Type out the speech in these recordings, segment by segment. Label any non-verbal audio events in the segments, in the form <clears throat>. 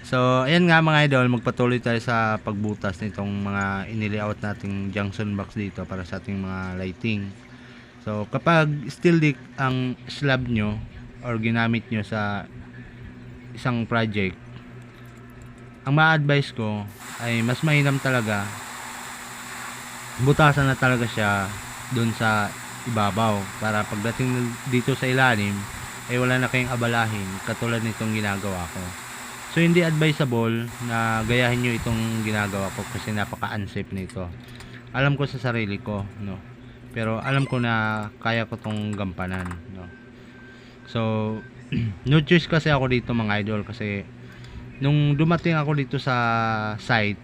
So, ayan nga mga idol, magpatuloy tayo sa pagbutas nitong mga inilayout nating junction box dito para sa ating mga lighting. So, kapag steel dick ang slab nyo or ginamit nyo sa isang project, ang ma-advise ko ay mas mainam talaga butasan na talaga siya dun sa ibabaw para pagdating dito sa ilalim ay wala na kayong abalahin katulad nitong ginagawa ko. So hindi advisable na gayahin nyo itong ginagawa ko kasi napaka-unsafe nito. Alam ko sa sarili ko, no. Pero alam ko na kaya ko tong gampanan, no. So <clears throat> no choice kasi ako dito mga idol kasi nung dumating ako dito sa site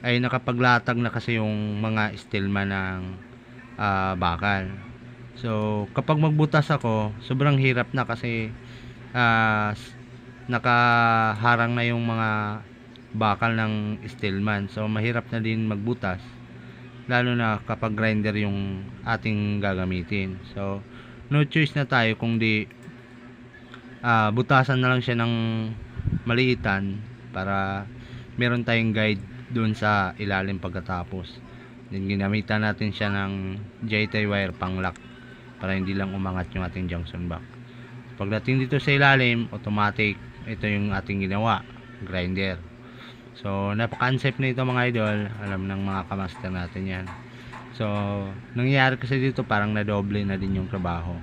ay nakapaglatag na kasi yung mga stillman ng ah, bakal. So kapag magbutas ako, sobrang hirap na kasi s- nakaharang na yung mga bakal ng stillman. So mahirap na din magbutas lalo na kapag grinder yung ating gagamitin. So no choice na tayo kung di ah, butasan na lang siya ng maliitan para meron tayong guide doon sa ilalim pagkatapos. Then ginamitan natin siya ng JT wire pang lock para hindi lang umangat yung ating junction box. Pagdating dito sa ilalim, automatic ito yung ating ginawa, grinder. So, napaka-unsafe na ito mga idol. Alam ng mga kamaster natin yan. So, nangyayari kasi dito parang nadoble na din yung trabaho.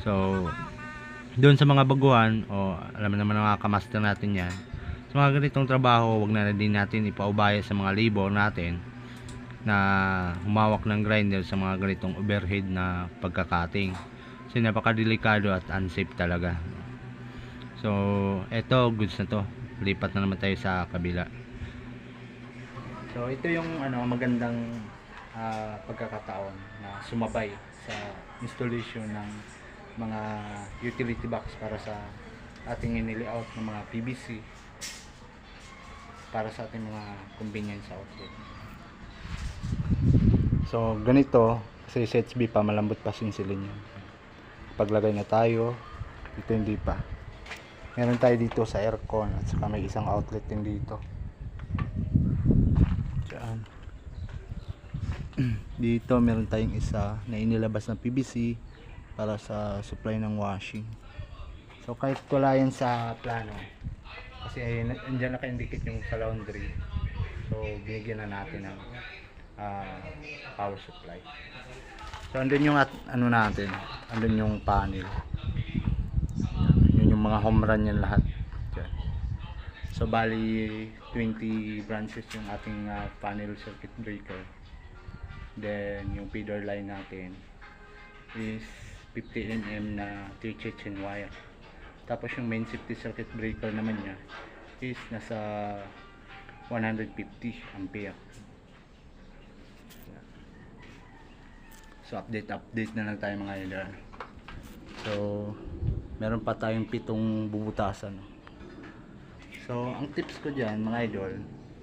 So, doon sa mga baguhan, o alam naman ng mga kamaster natin yan, sa mga ganitong trabaho, wag na din natin ipaubaya sa mga labor natin na humawak ng grinder sa mga ganitong overhead na pagkakating. Kasi napakadelikado at unsafe talaga. So, eto, goods na to. Lipat na naman tayo sa kabila. So, ito yung ano magandang ah, pagkakataon na sumabay sa installation ng mga utility box para sa ating inilayout ng mga PVC para sa ating mga convenience outlet. So, ganito kasi sa HB pa malambot pa sinsilin yun. Paglagay na tayo, ito hindi pa. Meron tayo dito sa aircon at saka may isang outlet din dito. Diyan. <clears throat> dito meron tayong isa na inilabas ng PVC para sa supply ng washing. So kahit wala yan sa plano kasi ay andyan naka-indicate yung sa laundry. So binigyan na natin ng ah, power supply. So andun yung at, ano natin, andun yung panel. Mga home run yan lahat. So bali 20 branches yung ating ah, panel circuit breaker. Then yung feeder line natin is 50 mm na 3 Chechen wire. Tapos yung main safety circuit breaker naman niya is nasa 150 ampere. So update update na lang tayo mga idol. So meron pa tayong pitong bubutasan. So ang tips ko diyan mga idol,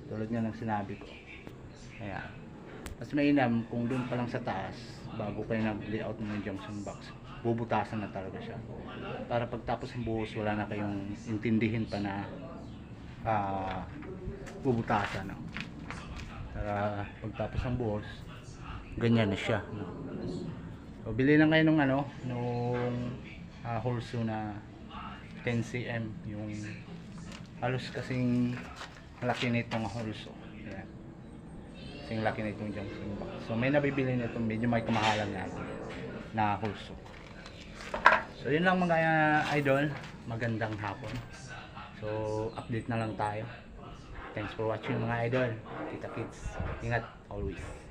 tulad nga ng sinabi ko. Ayan. Mas mainam kung doon pa lang sa taas bago kayo nag-layout ng junction box. Bubutasan na talaga siya. Para pagtapos ng buhos wala na kayong intindihin pa na ah bubutasan. No? Para pagtapos ng buhos ganyan na siya. No? So, bili lang kayo nung ano, nung uh, Holso na 10 cm yung halos kasing laki nitong Holso. Ayan. Kasing laki nitong junction box. So may nabibili nito medyo may kamahalan na na Holso. So yun lang mga uh, idol, magandang hapon. So update na lang tayo. Thanks for watching mga idol. Kita kids. Ingat always.